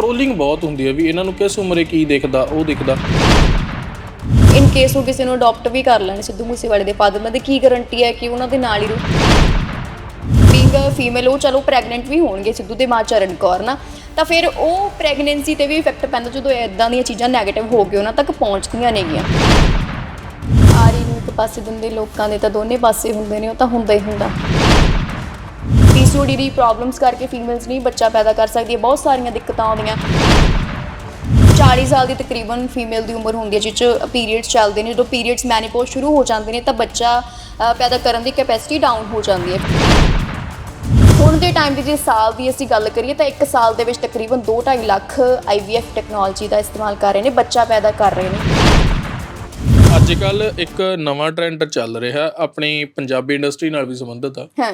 Trolling ਬਹੁਤ ਹੁੰਦੀ ਹੈ ਵੀ ਇਹਨਾਂ ਨੂੰ ਕਿਸ ਉਮਰੇ ਕੀ ਦਿਖਦਾ, ਉਹ ਦਿਖਦਾ। ਇਨ ਕੇਸ ਉਹ ਕਿਸੇ ਨੂੰ ਅਡਾਪਟ ਵੀ ਕਰ ਲੈਣ, ਸਿੱਧੂ ਮੂਸੇਵਾਲੇ ਦੇ ਫਾਦਰ ਨਾਲ ਤੇ ਕੀ ਗਾਰੰਟੀ ਹੈ ਕਿ ਉਹਨਾਂ ਦੇ ਨਾਲ ਹੀ ਰੂ ਬੀਂਗ ਫੀਮੇਲ ਉਹ ਚਲੋ ਪ੍ਰੈਗਨੈਂਟ ਵੀ ਹੋਣਗੇ ਸਿੱਧੂ ਦੇ ਮਾਂ ਚਰਨ ਕੌਰ ਨਾ। ਤਾਂ ਫਿਰ ਉਹ ਪ੍ਰੈਗਨੈਂਸੀ ਤੇ ਵੀ ਇਫੈਕਟ ਪੈਂਦਾ ਜਦੋਂ ਇਦਾਂ ਦੀਆਂ ਚੀਜ਼ਾਂ 네ਗੇਟਿਵ ਹੋ ਕੇ ਉਹਨਾਂ ਤੱਕ ਪਹੁੰਚਦੀਆਂ ਨੇਗੀਆਂ। ਆਰੀ ਨੂੰ ਇੱਕ ਪਾਸੇ ਦਿੰਦੇ ਲੋਕਾਂ ਦੇ ਤਾਂ ਦੋਨੇ ਪਾਸੇ ਹੁੰਦੇ ਨੇ, ਉਹ ਤਾਂ ਹੁੰਦਾ ਹੀ ਹੁੰਦਾ। ਪੀਸੀਓਡੀ ਦੀ ਪ੍ਰੋਬਲਮਸ ਕਰਕੇ ਫੀਮੇਲਸ ਨਹੀਂ ਬੱਚਾ ਪੈਦਾ ਕਰ ਸਕਦੀ ਹੈ। ਬਹੁਤ ਸਾਰੀਆਂ ਦਿੱਕਤਾਂ ਆਉਂਦੀਆਂ। 40 ਸਾਲ ਦੀ ਤਕਰੀਬਨ ਫੀਮੇਲ ਦੀ ਉਮਰ ਹੁੰਦੀ ਹੈ ਜਿਸ 'ਚ ਪੀਰੀਅਡਸ ਚੱਲਦੇ ਨੇ। ਜਦੋਂ ਪੀਰੀਅਡਸ ਮੈਨੀਪੋਜ਼ ਸ਼ੁਰੂ ਹੋ ਜਾਂਦੇ ਨੇ ਤਾਂ ਬੱਚਾ ਪੈਦਾ ਕਰਨ ਦੀ ਕੈਪੈਸਿਟੀ ਡਾਊਨ ਹੋ ਜਾਂਦੀ ਹੈ। ਹੁਣ ਦੇ ਟਾਈਮ ਦੀ ਜੇ ਸਾਲ ਦੀ ਅਸੀਂ ਗੱਲ ਕਰੀਏ ਤਾਂ 1 ਸਾਲ ਦੇ ਵਿੱਚ ਤਕਰੀਬਨ 2.5 ਲੱਖ IVF ਟੈਕਨੋਲੋਜੀ ਦਾ ਇਸਤੇਮਾਲ ਕਰ ਰਹੇ ਨੇ ਬੱਚਾ ਪੈਦਾ ਕਰ ਰਹੇ ਨੇ। ਅੱਜ ਕੱਲ ਇੱਕ ਨਵਾਂ ਟ੍ਰੈਂਡ ਚੱਲ ਰਿਹਾ ਆਪਣੀ ਪੰਜਾਬੀ ਇੰਡਸਟਰੀ ਨਾਲ ਵੀ ਸੰਬੰਧਿਤ ਆ। ਹਾਂ।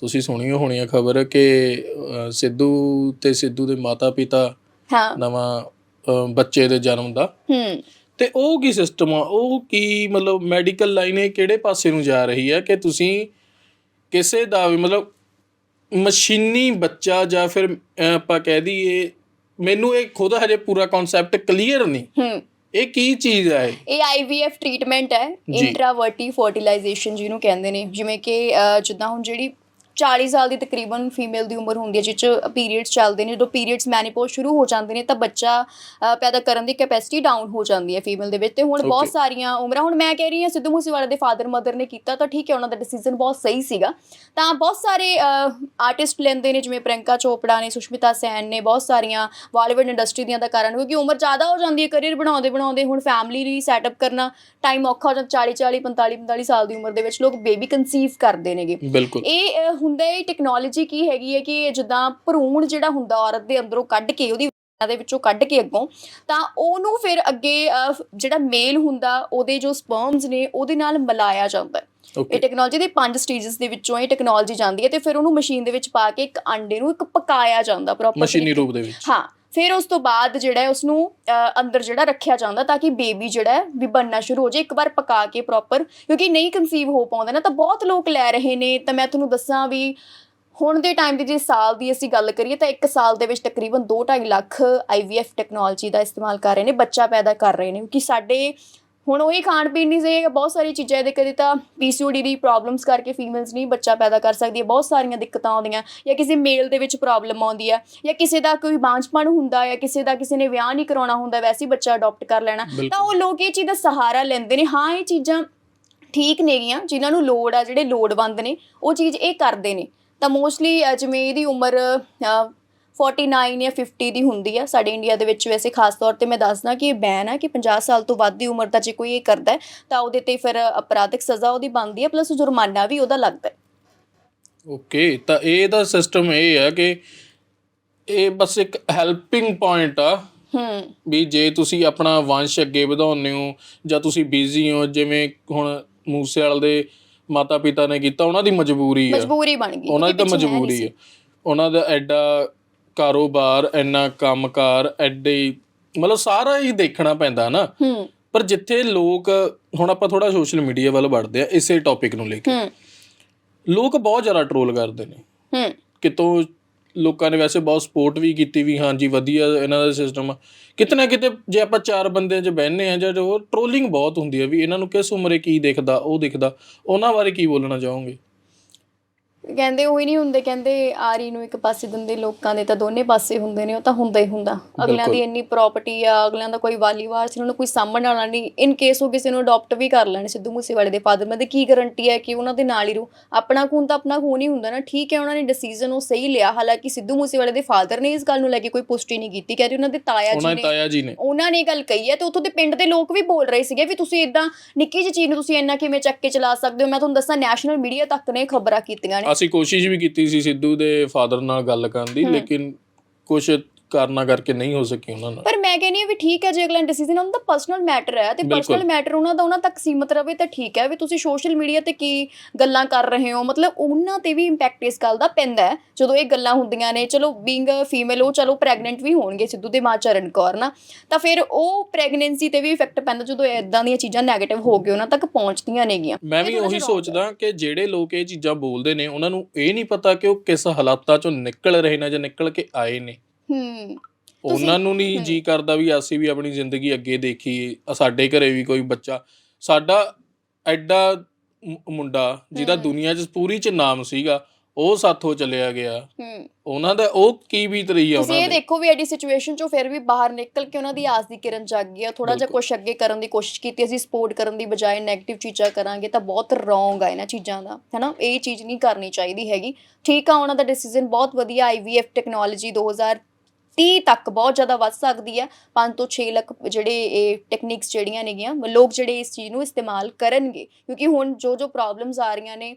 ਤੁਸੀਂ ਸੁਣੀ ਹੋਣੀ ਆ ਖਬਰ ਕਿ ਸਿੱਧੂ ਤੇ ਸਿੱਧੂ ਦੇ ਮਾਤਾ ਪਿਤਾ ਹਾਂ। ਨਵਾਂ ਬੱਚੇ ਦੇ ਜਨਮ ਦਾ। ਹੂੰ। ਤੇ ਉਹ ਕੀ ਸਿਸਟਮ ਆ? ਉਹ ਕੀ ਮਤਲਬ ਮੈਡੀਕਲ ਲਾਈਨ ਇਹ ਕਿਹੜੇ ਪਾਸੇ ਨੂੰ ਜਾ ਰਹੀ ਹੈ ਕਿ ਤੁਸੀਂ ਕਿਸੇ ਦਾ ਵੀ ਮਤਲਬ ਮਸ਼ੀਨੀ ਬੱਚਾ ਜਾਂ ਫਿਰ ਆਪਾਂ ਕਹਿ ਦਈਏ ਮੈਨੂੰ ਇਹ ਖੁਦ ਹਜੇ ਪੂਰਾ ਕਨਸੈਪਟ ਕਲੀਅਰ ਨਹੀਂ। ਹੂੰ। ਇਹ ਕੀ ਚੀਜ਼ ਹੈ ਇਹ? ਇਹ IVF ਟ੍ਰੀਟਮੈਂਟ ਹੈ। ਜੀ। ਇੰਟਰਾਵਰਟੀ ਫਰਟੀਲਾਈਜੇਸ਼ਨ ਜਿਹਨੂੰ ਕਹਿੰਦੇ ਨੇ। ਜਿਵੇਂ ਕਿ ਅਹ, ਜਿੱਦਾਂ ਹੁਣ ਜਿਹੜੀ 40 ਸਾਲ ਦੀ ਤਕਰੀਬਨ ਫੀਮੇਲ ਦੀ ਉਮਰ ਹੁੰਦੀ ਹੈ ਜਿਸ 'ਚ ਪੀਰੀਅਡਸ ਚੱਲਦੇ ਨੇ ਜਦੋਂ ਪੀਰੀਅਡਸ ਮੈਨੀਪੋਜ਼ ਸ਼ੁਰੂ ਹੋ ਜਾਂਦੇ ਨੇ ਤਾਂ ਬੱਚਾ ਪੈਦਾ ਕਰਨ ਦੀ ਕੈਪੈਸਿਟੀ ਡਾਊਨ ਹੋ ਜਾਂਦੀ ਹੈ ਫੀਮੇਲ ਦੇ ਵਿੱਚ ਤੇ ਹੁਣ ਬਹੁਤ Okay. ਸਾਰੀਆਂ ਉਮਰਾਂ ਹੁਣ ਮੈਂ ਕਹਿ ਰਹੀ ਹਾਂ ਸਿੱਧੂ ਮੂਸੇਵਾਲੇ ਦੇ ਫਾਦਰ ਮਦਰ ਨੇ ਕੀਤਾ ਤਾਂ ਠੀਕ ਹੈ ਉਹਨਾਂ ਦਾ ਡਿਸੀਜਨ ਬਹੁਤ ਸਹੀ ਸੀਗਾ। ਤਾਂ ਬਹੁਤ ਸਾਰੇ ਆਰਟਿਸਟ ਲੈਂਦੇ ਨੇ ਜਿਵੇਂ ਪ੍ਰਿਯੰਕਾ ਚੋਪੜਾ ਨੇ ਸੁਸ਼ਮਿਤਾ ਸੈਨ ਨੇ ਬਹੁਤ ਸਾਰੀਆਂ ਬਾਲੀਵੁੱਡ ਇੰਡਸਟਰੀ ਦੀਆਂ ਅਦਾਕਾਰਾਂ ਨੂੰ ਕਿਉਂਕਿ ਉਮਰ ਜ਼ਿਆਦਾ ਹੋ ਜਾਂਦੀ ਹੈ ਕਰੀਅਰ ਬਣਾਉਂਦੇ ਬਣਾਉਂਦੇ ਹੁਣ ਫੈਮਿਲੀ ਲਈ ਸੈਟਅਪ ਕਰਨਾ ਟਾਈਮ ਔਖਾ ਹੋ ਜਾਂਦਾ 40 40 45 45 ਸਾਲ ਦੀ ਉਮਰ ਦੇ ਵਿੱਚ ਲੋਕ ਬੇਬੀ ਕਨਸੀਵ ਕਰਦੇ ਨੇਗੇ। ਬਿਲਕੁਲ। ਇਹ ਅਹ, ਹੁੰਦਾ ਇਹ ਟੈਕਨੋਲੋਜੀ ਕੀ ਹੈਗੀ ਹੈ ਕਿ ਜਿੱਦਾਂ ਭਰੂਣ ਜਿਹੜਾ ਹੁੰਦਾ ਔਰਤ ਦੇ ਅੰਦਰੋਂ ਕੱਢ ਕੇ ਉਹਦੀ ਦੇ ਵਿੱਚੋਂ ਕੱਢ ਕੇ ਅੱਗੋਂ ਤਾਂ ਉਹਨੂੰ ਫਿਰ ਅੱਗੇ ਜਿਹੜਾ ਮੇਲ ਹੁੰਦਾ ਉਹਦੇ ਜੋ ਸਪਰਮਸ ਨੇ ਉਹਦੇ ਨਾਲ ਮਿਲਾਇਆ ਜਾਂਦਾ ਹੈ। ਇਹ ਟੈਕਨੋਲੋਜੀ ਦੇ ਪੰਜ ਸਟੇजेस ਦੇ ਵਿੱਚੋਂ ਇਹ ਟੈਕਨੋਲੋਜੀ ਜਾਂਦੀ ਹੈ ਤੇ ਫਿਰ ਉਹਨੂੰ ਮਸ਼ੀਨ ਦੇ ਵਿੱਚ ਪਾ ਕੇ ਇੱਕ ਅੰਡੇ ਨੂੰ ਇੱਕ ਪਕਾਇਆ ਜਾਂਦਾ ਪ੍ਰੋਪਰ ਮਸ਼ੀਨੀ ਰੂਪ ਦੇ ਵਿੱਚ। ਹਾਂ ਫਿਰ ਉਸ ਤੋਂ ਬਾਅਦ ਜਿਹੜਾ ਹੈ ਉਸ ਨੂੰ ਅੰਦਰ ਜਿਹੜਾ ਰੱਖਿਆ ਜਾਂਦਾ ਤਾਂ ਕਿ ਬੇਬੀ ਜਿਹੜਾ ਹੈ ਵੀ ਬਣਨਾ ਸ਼ੁਰੂ ਹੋ ਜਾਏ, ਇੱਕ ਵਾਰ ਪਕਾ ਕੇ ਪ੍ਰੋਪਰ ਕਿਉਂਕਿ ਨਹੀਂ ਕਨਸੀਵ ਹੋ ਪਾਉਂਦਾ ਨਾ ਤਾਂ ਬਹੁਤ ਲੋਕ ਲੈ ਰਹੇ ਨੇ। ਤਾਂ ਮੈਂ ਤੁਹਾਨੂੰ ਦੱਸਾਂ ਵੀ ਹੁਣ ਦੇ ਟਾਈਮ ਦੀ ਜੇ ਸਾਲ ਦੀ ਅਸੀਂ ਗੱਲ ਕਰੀਏ ਤਾਂ 1 ਸਾਲ ਦੇ ਵਿੱਚ ਤਕਰੀਬਨ 2.5 ਲੱਖ IVF ਟੈਕਨੋਲੋਜੀ ਦਾ ਇਸਤੇਮਾਲ ਕਰ ਰਹੇ ਨੇ, ਬੱਚਾ ਪੈਦਾ ਕਰ ਰਹੇ ਨੇ, ਕਿਉਂਕਿ ਸਾਡੇ ਹੁਣ ਉਹੀ ਖਾਣ ਪੀਣ ਨਹੀਂ ਸੇ ਬਹੁਤ ਸਾਰੀ ਚੀਜ਼ਾਂ ਇਹਦੇ ਕਦੇ ਤਾਂ PCOD ਦੀ ਪ੍ਰੋਬਲਮਸ ਕਰਕੇ ਫੀਮੇਲਸ ਨਹੀਂ ਬੱਚਾ ਪੈਦਾ ਕਰ ਸਕਦੀ ਹੈ ਬਹੁਤ ਸਾਰੀਆਂ ਦਿੱਕਤਾਂ ਆਉਂਦੀਆਂ ਜਾਂ ਕਿਸੇ ਮੇਲ ਦੇ ਵਿੱਚ ਪ੍ਰੋਬਲਮ ਆਉਂਦੀ ਹੈ ਜਾਂ ਕਿਸੇ ਦਾ ਕੋਈ ਬਾਂਝਪਣ ਹੁੰਦਾ ਹੈ ਕਿਸੇ ਦਾ ਕਿਸੇ ਨੇ ਵਿਆਹ ਨਹੀਂ ਕਰਾਉਣਾ ਹੁੰਦਾ ਵੈਸੇ ਹੀ ਬੱਚਾ ਅਡਾਪਟ ਕਰ ਲੈਣਾ। ਤਾਂ ਉਹ ਲੋਕ ਇਹ ਚੀਜ਼ ਦਾ ਸਹਾਰਾ ਲੈਂਦੇ ਨੇ ਹਾਂ ਇਹ ਚੀਜ਼ਾਂ ਠੀਕ ਨੇਗੀਆਂ ਜਿਨ੍ਹਾਂ ਨੂੰ ਲੋੜ ਆ ਜਿਹੜੇ ਲੋੜਵੰਦ ਨੇ ਉਹ ਚੀਜ਼ ਇਹ ਕਰਦੇ ਨੇ ਤਾਂ ਮੋਸਟਲੀ ਜਿਵੇਂ ਇਹਦੀ ਉਮਰ 49 ਜਾਂ 50 ਦੀ ਹੁੰਦੀ ਆ। ਸਾਡੇ ਇੰਡੀਆ ਦੇ ਵਿੱਚ ਵੈਸੇ ਖਾਸ ਤੌਰ ਤੇ ਮੈਂ ਦੱਸਦਾ ਕਿ ਇਹ ਬੈਨ ਹੈ ਕਿ 50 ਸਾਲ ਤੋਂ ਵੱਧ ਦੀ ਉਮਰ ਦਾ ਜੇ ਕੋਈ ਇਹ ਕਰਦਾ ਹੈ ਤਾਂ ਉਹਦੇ ਤੇ ਫਿਰ ਅਪਰਾਧਿਕ ਸਜ਼ਾ ਉਹਦੀ ਬਣਦੀ ਹੈ ਪਲੱਸ ਜੁਰਮਾਨਾ ਵੀ ਉਹਦਾ ਲੱਗਦਾ ਹੈ। ਓਕੇ ਤਾਂ ਇਹ ਦਾ ਸਿਸਟਮ ਇਹ ਹੈ ਕਿ ਇਹ ਬਸ ਇੱਕ ਹੈਲਪਿੰਗ ਪੁਆਇੰਟ ਆ। ਹੂੰ। ਵੀ ਜੇ ਤੁਸੀਂ ਆਪਣਾ ਵੰਸ਼ ਅੱਗੇ ਵਧਾਉਂਦੇ ਹੋ ਜਾਂ ਤੁਸੀਂ ਬਿਜ਼ੀ ਹੋ ਜਿਵੇਂ ਹੁਣ ਮੂਸੇਵਾਲ ਦੇ ਮਾਤਾ ਪਿਤਾ ਨੇ ਕੀਤਾ ਉਹਨਾਂ ਦੀ ਮਜਬੂਰੀ ਆ। ਮਜਬੂਰੀ ਬਣ ਗਈ ਉਹਨਾਂ ਦੀ ਤਾਂ ਹੈ ਮਜਬੂਰੀ। ਹੈ ਉਹਨਾਂ ਦਾ ਐਡਾ ਕਾਰੋਬਾਰ ਇੰਨਾ ਕੰਮਕਾਰ ਐਡੇ ਮਤਲਬ ਸਾਰਾ ਹੀ ਦੇਖਣਾ ਪੈਂਦਾ ਨਾ। ਹੂੰ। ਪਰ ਜਿੱਥੇ ਲੋਕ ਹੁਣ ਆਪਾਂ ਥੋੜਾ ਸੋਸ਼ਲ ਮੀਡੀਆ ਵੱਲ ਵੜਦੇ ਆ ਇਸੇ ਟੌਪਿਕ ਨੂੰ ਲੈ ਕੇ। ਹੂੰ। ਲੋਕ ਬਹੁਤ ਜ਼ਿਆਦਾ ਟ੍ਰੋਲ ਕਰਦੇ ਨੇ। ਹੂੰ। ਕਿਤੋਂ ਲੋਕਾਂ ਨੇ ਵੈਸੇ ਬਹੁਤ ਸਪੋਰਟ ਵੀ ਕੀਤੀ ਵੀ ਹਾਂਜੀ ਵਧੀਆ ਇਹਨਾਂ ਦਾ ਸਿਸਟਮ ਕਿਤੇ ਨਾ ਕਿਤੇ ਜੇ ਆਪਾਂ ਚਾਰ ਬੰਦਿਆਂ 'ਚ ਬਹਿੰਨੇ ਆ ਜਾਂ ਉਹ ਟ੍ਰੋਲਿੰਗ ਬਹੁਤ ਹੁੰਦੀ ਹੈ ਵੀ ਇਹਨਾਂ ਨੂੰ ਕਿਸ ਉਮਰੇ ਕੀ ਦਿਖਦਾ ਉਹ ਦਿਖਦਾ। ਉਹਨਾਂ ਬਾਰੇ ਕੀ ਬੋਲਣਾ ਚਾਹੋਗੇ? ਕਹਿੰਦੇ ਉਹੀ ਨਹੀਂ ਹੁੰਦੇ ਕਹਿੰਦੇ ਆਰੀ ਨੂੰ ਇੱਕ ਪਾਸੇ ਦਿੰਦੇ ਲੋਕਾਂ ਦੇ ਤਾਂ ਦੋਨੇ ਪਾਸੇ ਹੁੰਦੇ ਨੇ ਉਹ ਤਾਂ ਹੁੰਦਾ ਹੀ ਹੁੰਦਾ। ਅਗਲਿਆਂ ਦੀ ਇੰਨੀ ਪ੍ਰਾਪਰਟੀ ਆ ਅਗਲਿਆਂ ਦਾ ਕੋਈ ਵਾਲੀ ਵਾਰਸ ਉਹਨਾਂ ਨੂੰ ਕੋਈ ਸਾਂਭਣ ਵਾਲਾ ਨਹੀਂ। ਇਨ ਕੇਸ ਉਹ ਕਿਸੇ ਨੂੰ ਅਡਾਪਟ ਵੀ ਕਰ ਲੈਣ ਸਿੱਧੂ ਮੂਸੇਵਾਲੇ ਦੇ ਫਾਦਰ ਮੈਂ ਤੇ ਕੀ ਗਾਰੰਟੀ ਹੈ ਕਿ ਉਹਨਾਂ ਦੇ ਨਾਲ ਹੀ ਰੂ ਆਪਣਾ ਖੂਨ ਤਾਂ ਆਪਣਾ ਖੂਨ ਹੀ ਹੁੰਦਾ ਨਾ ਠੀਕ ਹੈ ਉਹਨਾਂ ਨੇ ਡਿਸੀਜਨ ਉਹ ਸਹੀ ਲਿਆ। ਹਾਲਾਂਕਿ ਸਿੱਧੂ ਮੂਸੇਵਾਲੇ ਦੇ ਫਾਦਰ ਨੇ ਇਸ ਗੱਲ ਨੂੰ ਲੈ ਕੇ ਕੋਈ ਪੁਸ਼ਟੀ ਨਹੀਂ ਕੀਤੀ ਕਹਿੰਦੇ ਉਹਨਾਂ ਦੇ ਤਾਇਆ ਉਹਨਾਂ ਜੀ ਦੇ ਨੇ। ਤਾਇਆ ਜੀ ਨੇ। ਉਹਨਾਂ ਨੇ ਗੱਲ ਕਹੀ ਹੈ ਤੇ ਉੱਥੋਂ ਦੇ ਪਿੰਡ ਦੇ ਲੋਕ ਵੀ ਬੋਲ ਰਹੇ ਸੀਗੇ ਵੀ ਤੁਸੀਂ ਇਦਾਂ ਨਿੱਕੀ ਜਿਹੀ ਚੀਜ਼ ਨੂੰ ਤੁਸੀਂ ਇੰਨਾ ਕਿਵੇਂ ਚੱਕ ਕੇ ਚਲਾ ਸਕਦੇ ਹੋ? ਮੈਂ ਤੁਹਾਨੂੰ ਦੱਸਾਂ ਨੈਸ਼ਨਲ ਮੀਡੀਆ ਤੱਕ ਨੇ ਖਬਰਾਂ ਕੀਤੀਆਂ ਨੇ। ਅਸੀਂ ਕੋਸ਼ਿਸ਼ ਵੀ ਕੀਤੀ ਸੀ ਸਿੱਧੂ ਦੇ ਫਾਦਰ ਨਾਲ ਗੱਲ ਕਰਨ ਦੀ ਲੇਕਿਨ ਕੁਝ ਕਾਰਨਾਂ ਕਰਕੇ ਨਹੀਂ ਹੋ ਸਕੀ ਉਹਨਾਂ ਨਾਲ। ਪਰ ਮੈਂ ਕਹਿੰਨੀ ਆ ਵੀ ਠੀਕ ਹੈ ਜੇ ਅਗਲਾ ਡਿਸੀਜਨ ਉਹਨਾਂ ਦਾ ਪਰਸਨਲ ਮੈਟਰ ਹੈ ਤੇ। ਪਰਸਨਲ ਮੈਟਰ ਉਹਨਾਂ ਦਾ ਉਹਨਾਂ ਤੱਕ ਸੀਮਤ ਰਵੇ ਤਾਂ ਠੀਕ ਹੈ ਵੀ ਤੁਸੀਂ ਸੋਸ਼ਲ ਮੀਡੀਆ ਤੇ ਕੀ ਗੱਲਾਂ ਕਰ ਰਹੇ ਹੋ? ਮਤਲਬ ਉਹਨਾਂ ਤੇ ਵੀ ਇੰਪੈਕਟ ਇਸ ਗੱਲ ਦਾ ਪੈਂਦਾ ਹੈ। ਜਦੋਂ ਇਹ ਗੱਲਾਂ ਹੁੰਦੀਆਂ ਨੇ ਚਲੋ ਬੀਇੰਗ ਫੀਮੇਲ ਉਹ ਚਲੋ ਪ੍ਰੈਗਨੈਂਟ ਵੀ ਹੋਣਗੇ ਸਿੱਧੂ ਦੇ ਮਾਂ ਚਰਨ ਕੌਰ ਨਾ ਤਾਂ ਫਿਰ ਉਹ ਪ੍ਰੈਗਨੈਂਸੀ ਤੇ ਵੀ ਇਫੈਕਟ ਪੈਂਦਾ ਜਦੋਂ ਇਦਾਂ ਦੀਆਂ ਚੀਜ਼ਾਂ 네ਗੇਟਿਵ ਹੋ ਕੇ ਉਹਨਾਂ ਤੱਕ ਪਹੁੰਚਦੀਆਂ ਨੇਗੀਆਂ। ਮੈਂ ਵੀ ਉਹੀ ਸੋਚਦਾ ਕਿ ਜਿਹੜੇ ਲੋਕ ਇਹ ਚੀਜ਼ਾਂ ਬੋਲਦੇ ਨੇ ਉਹਨਾਂ ਨੂੰ ਇਹ ਨਹੀਂ ਪਤਾ ਕਿ ਉਹ ਕਿਸ ਹਾਲਾਤਾਂ ਚੋਂ ਨਿਕਲ ਰਹੇ ਨੇ ਜਾਂ ਨਿਕਲ ਕੇ ਆਏ ਨੇ। ਹੂੰ। ਉਹਨਾਂ ਨੂੰ ਨਹੀਂ ਜੀ ਕਰਦਾ ਵੀ ਅਸੀਂ ਵੀ ਆਪਣੀ ਜ਼ਿੰਦਗੀ ਅੱਗੇ ਦੇਖੀਏ ਸਾਡੇ ਘਰੇ ਵੀ ਕੋਈ ਬੱਚਾ। ਸਾਡਾ ਐਡਾ ਮੁ- ਮੁੰਡਾ ਜਿਹਦਾ ਦੁਨੀਆ 'ਚ ਪੂਰੀ 'ਚ ਨਾਮ ਸੀਗਾ ਉਹ ਸਾਥੋਂ ਚਲਿਆ ਗਿਆ। ਹੂੰ। ਉਹਨਾਂ ਦਾ ਉਹ ਕੀ ਬੀਤ ਰਹੀ ਆ ਤੁਸੀਂ ਉਹਨਾਂ ਇਹ ਦੀ? ਦੇਖੋ ਵੀ ਐਡੀ ਸਿਚੁਏਸ਼ਨ ਚੋਂ ਫਿਰ ਵੀ ਬਾਹਰ ਨਿਕਲ ਕੇ ਉਹਨਾਂ ਦੀ ਆਸ ਦੀ ਕਿਰਨ ਜਾਗ ਗਈ ਆ। ਥੋੜਾ ਜਿਹਾ ਬਿਲਕੁਲ। ਕੁਝ ਅੱਗੇ ਕਰਨ ਦੀ ਕੋਸ਼ਿਸ਼ ਕੀਤੀ ਅਸੀਂ ਸਪੋਰਟ ਕਰਨ ਦੀ ਬਜਾਏ 네ਗੇਟਿਵ ਚੀਜ਼ਾਂ ਕਰਾਂਗੇ ਤਾਂ ਬਹੁਤ ਰੋਂਗ ਆ ਇਹਨਾਂ ਚੀਜ਼ਾਂ ਦਾ ਹੈਨਾ? ਇਹ ਚੀਜ਼ ਨਹੀਂ ਕਰਨੀ ਚਾਹੀਦੀ ਹੈਗੀ। ਠੀਕ ਆ ਉਹਨਾਂ ਦਾ ਡਿਸੀਜਨ ਬਹੁਤ ਵਧੀਆ ਆਈਵੀਐਫ ਟੈਕਨੋਲੋਜੀ 2030 ਤੱਕ ਬਹੁਤ ਜ਼ਿਆਦਾ ਵੱਧ ਸਕਦੀ ਹੈ। 5 ਤੋਂ 6 ਲੱਖ ਜਿਹੜੇ ਇਹ ਟੈਕਨੀਕਸ ਜਿਹੜੀਆਂ ਨੇਗੀਆਂ, ਲੋਕ ਜਿਹੜੇ ਇਸ ਚੀਜ਼ ਨੂੰ ਇਸਤੇਮਾਲ ਕਰਨਗੇ। ਕਿਉਂਕਿ ਹੁਣ ਜੋ ਜੋ ਪ੍ਰੋਬਲਮਸ ਆ ਰਹੀਆਂ ਨੇ,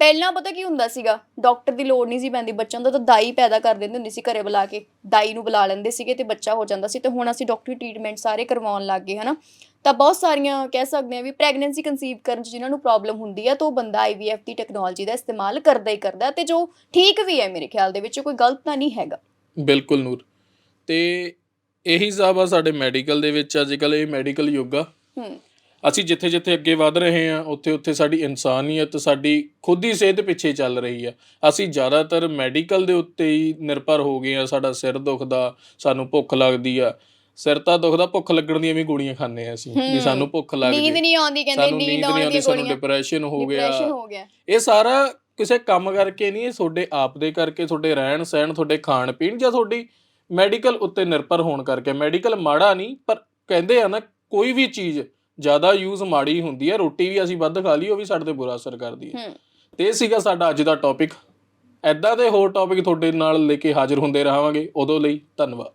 ਪਹਿਲਾਂ ਪਤਾ ਕੀ ਹੁੰਦਾ ਸੀਗਾ? ਡਾਕਟਰ ਦੀ ਲੋੜ ਨਹੀਂ ਸੀ ਪੈਂਦੀ, ਬੱਚਿਆਂ ਦਾ ਤਾਂ ਦਾਈ ਪੈਦਾ ਕਰ ਦਿੰਦੇ ਹੁੰਦੇ ਸੀ ਘਰੇ ਬੁਲਾ ਕੇ। ਦਾਈ ਨੂੰ ਬੁਲਾ ਲੈਂਦੇ ਸੀਗੇ ਤੇ ਬੱਚਾ ਹੋ ਜਾਂਦਾ ਸੀ। ਤੇ ਹੁਣ ਅਸੀਂ ਡਾਕਟਰੀ ਟ੍ਰੀਟਮੈਂਟ ਸਾਰੇ ਕਰਵਾਉਣ ਲੱਗ ਗਏ, ਹਨਾ? ਤਾਂ ਬਹੁਤ ਸਾਰੀਆਂ ਕਹਿ ਸਕਦੇ ਆ ਵੀ ਪ੍ਰੈਗਨੈਂਸੀ ਕਨਸੀਵ ਕਰਨ ਚ ਜਿਨ੍ਹਾਂ ਨੂੰ ਪ੍ਰੋਬਲਮ ਹੁੰਦੀ ਆ, ਤਾਂ ਉਹ ਬੰਦਾ ਆਈਵੀਐਫ ਦੀ ਟੈਕਨੋਲੋਜੀ ਦਾ ਇਸਤੇਮਾਲ ਕਰਦਾ ਹੀ ਕਰਦਾ ਤੇ ਜੋ ਠੀਕ ਵੀ ਹੈ ਮੇਰੇ ਖਿਆਲ ਦੇ ਵਿੱਚ, ਕੋਈ ਗਲਤ ਤਾਂ ਨਹੀਂ ਹੈਗਾ। ਬਿਲਕੁਲ ਨੂਰ। ਤੇ ਇਹੀ ਹਿਸਾਬ ਆ ਸਾਡੇ ਮੈਡੀਕਲ ਦੇ ਵਿੱਚ ਅੱਜ ਕੱਲ ਇਹ ਮੈਡੀਕਲ ਯੁੱਗ ਆ। ਹੂੰ। ਅਸੀਂ ਜਿੱਥੇ ਜਿੱਥੇ ਅੱਗੇ ਵਧ ਰਹੇ ਹਾਂ ਉੱਥੇ ਉੱਥੇ ਸਾਡੀ ਇਨਸਾਨੀਅਤ ਸਾਡੀ ਖੁਦ ਹੀ ਸਿਹਤ ਪਿੱਛੇ ਚੱਲ ਰਹੀ ਆ। ਅਸੀਂ ਜ਼ਿਆਦਾਤਰ ਮੈਡੀਕਲ ਦੇ ਉੱਤੇ ਹੀ ਨਿਰਭਰ ਹੋ ਗਏ ਆ ਸਾਡਾ ਸਿਰ ਦੁਖਦਾ ਸਾਨੂੰ ਭੁੱਖ ਲੱਗਦੀ ਆ। ਸਿਰ ਤਾਂ ਦੁਖਦਾ ਭੁੱਖ ਲੱਗਣ ਦੀਆਂ ਵੀ ਗੋਲੀਆਂ ਖਾਂਦੇ ਆ ਅਸੀਂ ਵੀ। ਸਾਨੂੰ ਭੁੱਖ ਲੱਗ ਨੀਂਦ ਨਹੀਂ ਆਉਂਦੀ ਕਹਿੰਦੇ ਨੀਂਦ ਆਉਂਦੀ ਆਉਂਦੀ ਸਾਨੂੰ ਡਿਪਰੈਸ਼ਨ ਹੋ ਡਿਪਰੈਸ਼ਨ ਗਿਆ ਹੋ ਗਿਆ। ਇਹ ਸਾਰਾ ਕਿਸੇ ਕੰਮ ਕਰਕੇ ਨਹੀਂ ਇਹ ਤੁਹਾਡੇ ਆਪ ਦੇ ਕਰਕੇ ਤੁਹਾਡੇ ਰਹਿਣ ਸਹਿਣ ਤੁਹਾਡੇ ਖਾਣ ਪੀਣ ਜਾਂ ਤੁਹਾਡੀ ਮੈਡੀਕਲ ਉੱਤੇ ਨਿਰਭਰ ਹੋਣ ਕਰਕੇ ਮੈਡੀਕਲ ਮਾੜਾ ਨਹੀਂ ਪਰ ਕਹਿੰਦੇ ਆ ਨਾ ਕੋਈ ਵੀ ਚੀਜ਼ ਜ਼ਿਆਦਾ ਯੂਜ਼ ਮਾੜੀ ਹੁੰਦੀ ਹੈ ਰੋਟੀ ਵੀ ਅਸੀਂ ਵੱਧ ਖਾ ਲਈ ਉਹ ਵੀ ਸਾਡੇ ਤੇ ਬੁਰਾ ਅਸਰ ਕਰਦੀ ਹੈ। ਤੇ ਇਹ ਸੀਗਾ ਸਾਡਾ ਅੱਜ ਦਾ ਟੌਪਿਕ ਐਦਾਂ ਦੇ ਹੋਰ ਟੌਪਿਕ ਤੁਹਾਡੇ ਨਾਲ ਲੈ ਕੇ ਹਾਜ਼ਰ ਹੁੰਦੇ ਰਹਾਂਗੇ। ਉਦੋਂ ਲਈ ਧੰਨਵਾਦ।